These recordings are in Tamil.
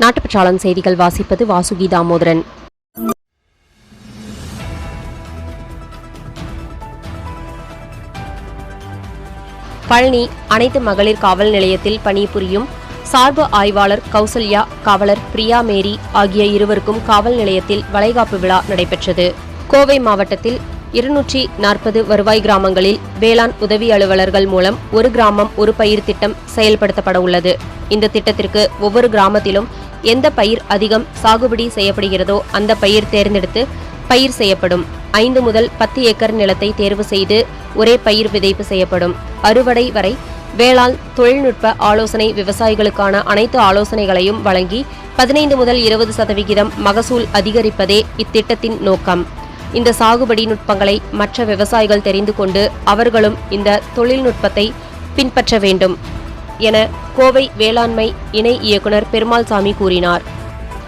நாட்டுப்பற்றாளன் செய்திகள் வாசிப்பது வாசுகி தாமோதரன் பழனி அனைத்து மகளிர் காவல் நிலையத்தில் பணிபுரியும் சார்பு ஆய்வாளர் கௌசல்யா காவலர் பிரியா மேரி ஆகிய இருவருக்கும் காவல் நிலையத்தில் வளைகாப்பு விழா நடைபெற்றது. கோவை மாவட்டத்தில் இருநூற்றி நாற்பது வருவாய் கிராமங்களில் வேளாண் உதவி அலுவலர்கள் மூலம் ஒரு கிராமம் ஒரு பயிர் திட்டம் செயல்படுத்தப்பட உள்ளது. இந்த திட்டத்திற்கு ஒவ்வொரு கிராமத்திலும் எந்த பயிர் அதிகம் சாகுபடி செய்யப்படுகிறதோ அந்த பயிர் தேர்ந்தெடுத்து பயிர் செய்யப்படும். ஐந்து முதல் பத்து ஏக்கர் நிலத்தை தேர்வு செய்து ஒரே பயிர் விதைப்பு செய்யப்படும். அறுவடை வரை வேளாண் தொழில்நுட்ப ஆலோசனை விவசாயிகளுக்கான அனைத்து ஆலோசனைகளையும் வழங்கி பதினைந்து முதல் இருபது சதவிகிதம் மகசூல் அதிகரிப்பதே இத்திட்டத்தின் நோக்கம். இந்த சாகுபடி நுட்பங்களை மற்ற விவசாயிகள் தெரிந்து கொண்டு அவர்களும் இந்த தொழில்நுட்பத்தை பின்பற்ற வேண்டும் என கோவை வேளாண்மை இணை இயக்குனர் பெருமாள்சாமி கூறினார்.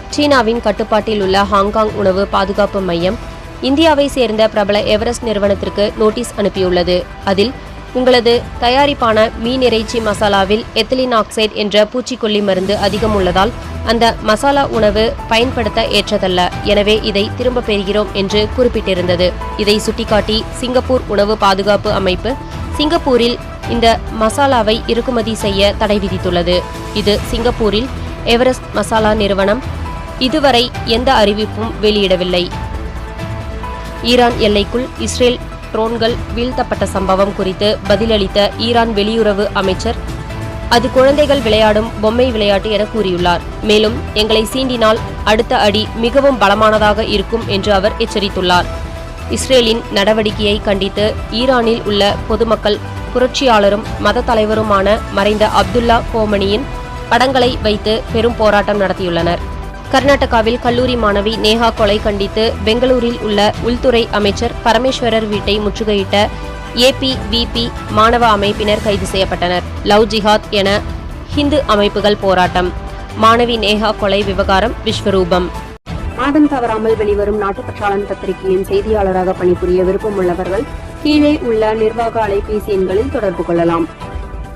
சீனாவின் கட்டுப்பாட்டில் உள்ள ஹாங்காங் உணவு பாதுகாப்பு மையம் இந்தியாவை சேர்ந்த பிரபல எவரெஸ்ட் நிறுவனத்திற்கு நோட்டீஸ் அனுப்பியுள்ளது. அதில் உங்களது தயாரிப்பான மீன் இறைச்சி மசாலாவில் எத்திலின் ஆக்சைடு என்ற பூச்சிக்கொல்லி மருந்து அதிகம் உள்ளதால் அந்த மசாலா உணவு பயன்படுத்த ஏற்றதல்ல. எனவே இதை திரும்ப பெறுகிறோம் என்று குறிப்பிட்டிருந்தது. இதை சுட்டிக்காட்டி சிங்கப்பூர் உணவு பாதுகாப்பு அமைப்பு சிங்கப்பூரில் இந்த மசாலாவை இறக்குமதி செய்ய தடை விதித்துள்ளது. இது சிங்கப்பூரில் எவரெஸ்ட் மசாலா நிறுவனம் இதுவரை எந்த அறிவிப்பும் வெளியிடவில்லை. ஈரான் எல்லைக்குள் இஸ்ரேல் ட்ரோன்கள் வீழ்த்தப்பட்ட சம்பவம் குறித்து பதிலளித்த ஈரான் வெளியுறவு அமைச்சர் அது குழந்தைகள் விளையாடும் பொம்மை விளையாட்டு என கூறியுள்ளார். மேலும் எங்களை சீண்டினால் அடுத்த அடி மிகவும் பலமானதாக இருக்கும் என்று அவர் எச்சரித்துள்ளார். இஸ்ரேலின் நடவடிக்கையை கண்டித்து ஈரானில் உள்ள பொதுமக்கள் புரட்சியாளரும் மத தலைவருமான மறைந்த அப்துல்லா கோமனியின் படங்களை வைத்து பெரும் போராட்டம் நடத்தியுள்ளனர். கர்நாடகாவில் கல்லூரி மாணவி நேஹா கொலை கண்டித்து பெங்களூரில் உள்ள உள்துறை அமைச்சர் பரமேஸ்வரர் வீட்டை முற்றுகையிட்ட ஏபிவிபி மாணவ அமைப்பினர் கைது செய்யப்பட்டனர். லவ் ஜிஹாத் என ஹிந்து அமைப்புகள் போராட்டம். மாணவி நேஹா கொலை விவகாரம் விஸ்வரூபம். மாதம் தவறாமல் வெளிவரும் நாட்டுப்பற்றாளன் பத்திரிகையின் செய்தியாளராக பணிபுரிய விருப்பமுள்ளவர்கள் கீழே உள்ள நிர்வாக அலைபேசி எண்களில் தொடர்பு கொள்ளலாம்.